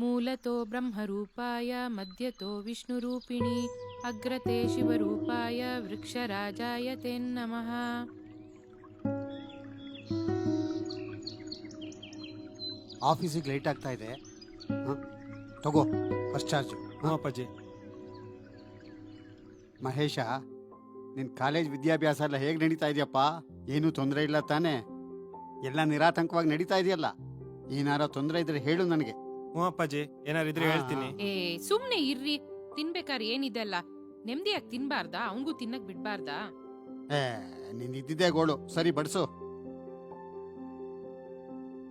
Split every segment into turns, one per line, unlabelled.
ಮೂಲತೋ ಬ್ರಹ್ಮರೂಪಾಯ ಮಧ್ಯತೋ ವಿಷ್ಣುರೂಪಿಣಿ ಅಗ್ರತೆ ಶಿವರೂಪಾಯ ವೃಕ್ಷರಾಜಾಯ ನಮಃ.
ಆಫೀಸಿಗೆ ಲೇಟ್ ಆಗ್ತಾ ಇದೆ. ತಗೋ ಫಸ್ಟ್ ಚಾರ್ಜ್
ಹಾಂ ಅಪ್ಪಾಜಿ.
ಮಹೇಶ ನಿನ್ನ ಕಾಲೇಜ್ ವಿದ್ಯಾಭ್ಯಾಸ ಎಲ್ಲ ಹೇಗೆ ನಡೀತಾ ಇದೆಯಪ್ಪ? ಏನೂ ತೊಂದರೆ ಇಲ್ಲ ತಾನೇ? ಎಲ್ಲ ನಿರಾತಂಕವಾಗಿ ನಡೀತಾ ಇದೆಯಲ್ಲ? ಏನಾರ ತೊಂದರೆ ಇದ್ರೆ ಹೇಳು ನನಗೆ.
ಹ್ಞೂ ಅಪ್ಪಾಜಿ ಏನಾರು ಇದ್ರೆ ಹೇಳ್ತೀನಿ.
ಏ ಸುಮ್ನೆ ಇರ್ರಿ. ತಿನ್ಬೇಕಾದ್ರೆ ಏನಿದೆ ಅಲ್ಲ ನೆಮ್ಮದಿಯಾಗಿ ತಿನ್ಬಾರ್ದಾ? ಅವಂಗೂ ತಿನ್ನಕ್ ಬಿಡ್ಬಾರ್ದಾ?
ಏ ನಿನ್ ಇದ್ದಿದ್ದೆ ಗೋಳು. ಸರಿ ಬಡಿಸು.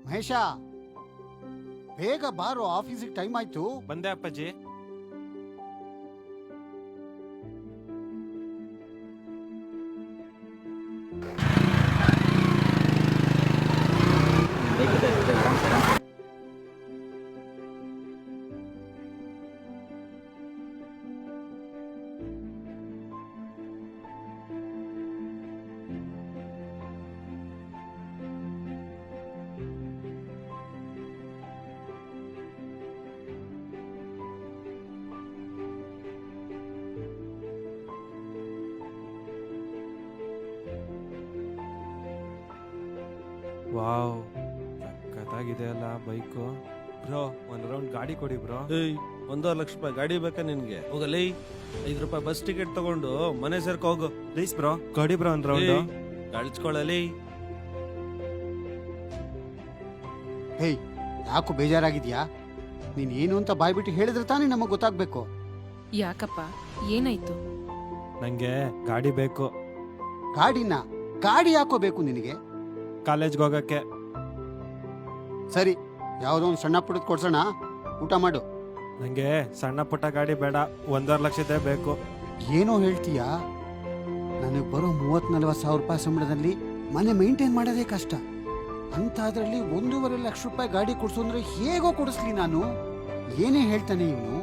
ಮಹೇಶ ಬೇಗ ಬಾರೋ ಆಫೀಸಿಗೆ ಟೈಮ್ ಆಯ್ತು.
ಬಂದೆ ಅಪ್ಪಾಜಿ. ವಾವ್ ಸಖತ್ತಾಗಿದೆ ಅಲ್ಲ ಬೈಕು. ಬ್ರೋ ಒಂದ್ ರೌಂಡ್ ಗಾಡಿ ಕೊಡಿ ಬ್ರೋ.
ಏಯ್ ಒಂದೂವರೆ ಲಕ್ಷ ರೂಪಾಯಿ ಗಾಡಿ ಬೇಕಾ ನಿನ್ಗೆ? ಹೋಗಲಿ ಐದು ರೂಪಾಯಿ ಬಸ್ ಟಿಕೆಟ್ ತಗೊಂಡು ಮನೆ ಸೇರ್ಕ ಹೋಗು.
ಪ್ಲೀಸ್ ಬ್ರೋ ಗಾಡಿ ಬ್ರೋ ಒಂದ್ ರೌಂಡ್.
ಕಳ್ಸ್ಕೊಳ್ಳಲಿ
ಹೇಯ್ ಯಾಕೋ ಬೇಜಾರಾಗಿದ್ಯಾ? ನೀನ್ ಏನು ಅಂತ ಬಾಯ್ಬಿಟ್ಟು ಹೇಳಿದ್ರೆ ತಾನೇ ನಮಗ್ ಗೊತ್ತಾಗ್ಬೇಕು.
ಯಾಕಪ್ಪ ಏನಾಯ್ತು?
ನಂಗೆ ಗಾಡಿ ಬೇಕು.
ಗಾಡಿನ ಗಾಡಿ ಯಾಕೋ ಬೇಕು ನಿನಗೆ?
ಕಾಲೇಜ್ಗೆ ಹೋಗಕ್ಕೆ.
ಸರಿ ಯಾವುದೋ ಒಂದು ಸಣ್ಣ ಪುಟ್ಟದ ಕೊಡ್ಸೋಣ. ಊಟ ಮಾಡು.
ನಂಗೆ ಸಣ್ಣ ಪುಟ್ಟ ಗಾಡಿ ಬೇಡ ಒಂದೂವರೆ ಲಕ್ಷದೇ ಬೇಕು.
ಏನೋ ಹೇಳ್ತೀಯಾ? ನನಗೆ ಬರೋ ಮೂವತ್ ನಲ್ವತ್ತು ಸಾವಿರ ರೂಪಾಯಿ ಸಂಬಳದಲ್ಲಿ ಮನೆ ಮೇಂಟೈನ್ ಮಾಡೋದೇ ಕಷ್ಟ. ಅಂತಾದ್ರಲ್ಲಿ ಒಂದೂವರೆ ಲಕ್ಷ ರೂಪಾಯಿ ಗಾಡಿ ಕೊಡ್ಸು ಅಂದ್ರೆ ಹೇಗೋ ಕೊಡಿಸ್ಲಿ ನಾನು? ಏನೇ ಹೇಳ್ತಾನೆ ಇವನು?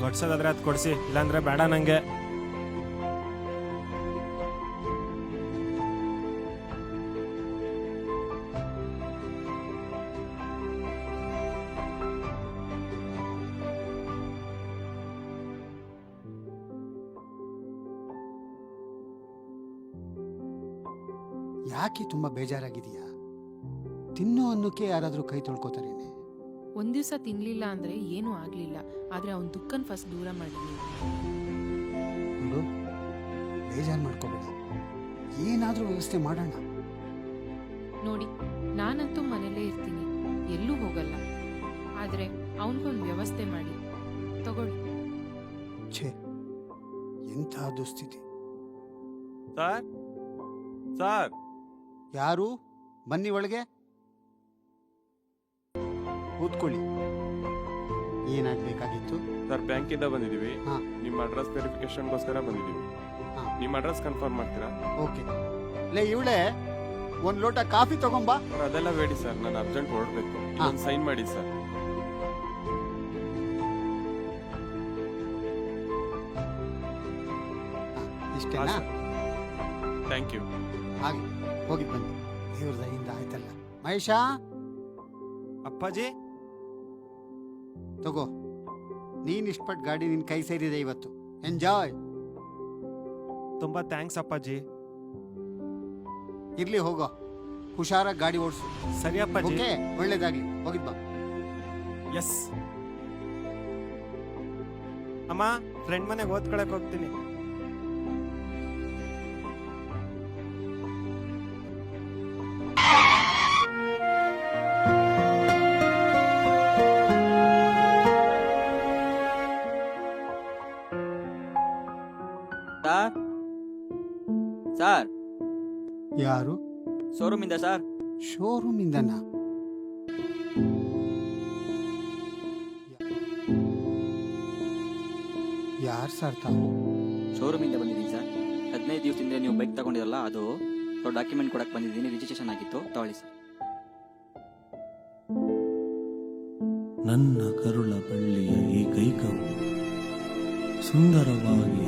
ಕೊಡ್ಸೋದಾದ್ರೆ ಅದು ಕೊಡಿಸಿ ಇಲ್ಲಾಂದ್ರೆ ಬೇಡ ನಂಗೆ.
ಯಾಕೆ ತುಂಬಾ ಬೇಜಾರಾಗಿದೆಯಾ ತಿನ್ನು ಅನ್ನೋಕೆ ಯಾರಾದರೂ ಕೈ ತೊಳ್ಕೊತಾರೇನೆ?
ಒಂದ್ ದಿವಸ ತಿನ್ಲಿಲ್ಲ ಅಂದ್ರೆ ಏನೂ ಆಗ್ಲಿಲ್ಲ. ಆದ್ರೆ ಅವನ್ ದುಃಖನ್ ಫಸ್ಟ್ ದೂರ ಮಾಡಿದ್ವಿ
ನೋಡು ಬೇಜಾರು ಮಾಡ್ಕೋಬೇಡ. ಏನಾದ್ರೂ ವ್ಯವಸ್ಥೆ ಮಾಡೋಣ.
ನೋಡಿ ನಾನಂತೂ ಮನೇಲೇ ಇರ್ತೀನಿ. ಎಲ್ಲೂ ಹೋಗಲ್ಲ. ಆದ್ರೆ ಅವನ್ಗೊಂದ್ ವ್ಯವಸ್ಥೆ ಮಾಡಿ. ತಗೊಳ್ಳಿ.
ಛೇ ಎಂಥ ದುಸ್ಥಿತಿ.
ಸರ್? ಸರ್?
ಯಾರು? ಬನ್ನಿ ಒಳಗೆ. ಕೂತ್ಕೊಳ್ಳಿ. ಏನಾಗ್ಬೇಕಾಗಿತ್ತು?
ಸರ್ ಬ್ಯಾಂಕಿಂದ ಬಂದಿದ್ದೀವಿ.
ಬಂದಿದೀವಿ
ನಿಮ್ಮ ಅಡ್ರೆಸ್ ವೆರಿಫಿಕೇಶನ್ಗೋಸ್ಕರ ಬಂದಿದ್ದೀವಿ.
ಹಾ.
ನಿಮ್ಮ ಅಡ್ರೆಸ್ ಕನ್ಫರ್ಮ್ ಮಾಡ್ತೀರಾ?
ಓಕೆ. ಲೇ ಇವಳೆ ಒಂದು ಲೋಟ ಕಾಫಿ ತಗೊಂಬಾ.
ಸರ್ ಅದೆಲ್ಲ ಬೇಡಿ ಸರ್ ನಾನು ಅರ್ಜೆಂಟ್ ಹೊರಡ್ಬೇಕು.
ಹಾ.
ಒಂದು ಸೈನ್ ಮಾಡಿ ಸರ್.
ಇಷ್ಟೇನಾ?
Thank you.
ಹಾಗೆ. ಹೋಗಿ ಬನ್ನಿ. ದೇವ್ರ ದಯಿಂದ ಆಯ್ತಲ್ಲ. ಮಹೇಶ?
ಅಪ್ಪಾಜಿ?
ತಗೋ. ನೀನ್ ಇಷ್ಟಪಟ್ಟು ಗಾಡಿ ನಿನ್ ಕೈ ಸೇರಿದೆ ಇವತ್ತು. ಎಂಜಾಯ್
ತುಂಬಾ ಥ್ಯಾಂಕ್ಸ್ ಅಪ್ಪಾಜಿ.
ಇರ್ಲಿ ಹೋಗೋ. ಹುಷಾರಾಗಿ ಗಾಡಿ ಓಡಿಸು.
ಸರಿ ಅಪ್ಪಾಜಿ.
ಓಕೆ? ಒಳ್ಳೇದಾಗ್ಲಿ. ಹೋಗಿದ್ ಬಾ.
ಎಸ್ ಅಮ್ಮ ಫ್ರೆಂಡ್ ಮನೆಗೆ ಓದ್ಕೊಳಕ್ ಹೋಗ್ತೀನಿ.
ಸರ್? ಸರ್?
ಯಾರು?
ಶೋರೂಮ್ ಇಂದ ಸರ್.
ಶೋರೂಮ್ ಇಂದನಾ ಯಾರು ಸರ್ ತಾವು?
ಶೋರೂಮ್ ಇಂದ ಬಂದಿದ್ದೀನಿ ಸರ್. ಹದಿನೈದು ದಿವಸದಿಂದ ನೀವು ಬೈಕ್ ತಗೊಂಡಿರಲ್ಲ ಅದು ಡಾಕ್ಯುಮೆಂಟ್ ಕೊಡಕ್ಕೆ ಬಂದಿದ್ದೀನಿ ರಿಜಿಸ್ಟ್ರೇಷನ್ ಆಗಿತ್ತು ತಗೊಳ್ಳಿ ಸರ್.
ನನ್ನ ಕರುಳ ಬಳ್ಳಿಯ ಈ ಕೈಕವು ಸುಂದರವಾಗಿ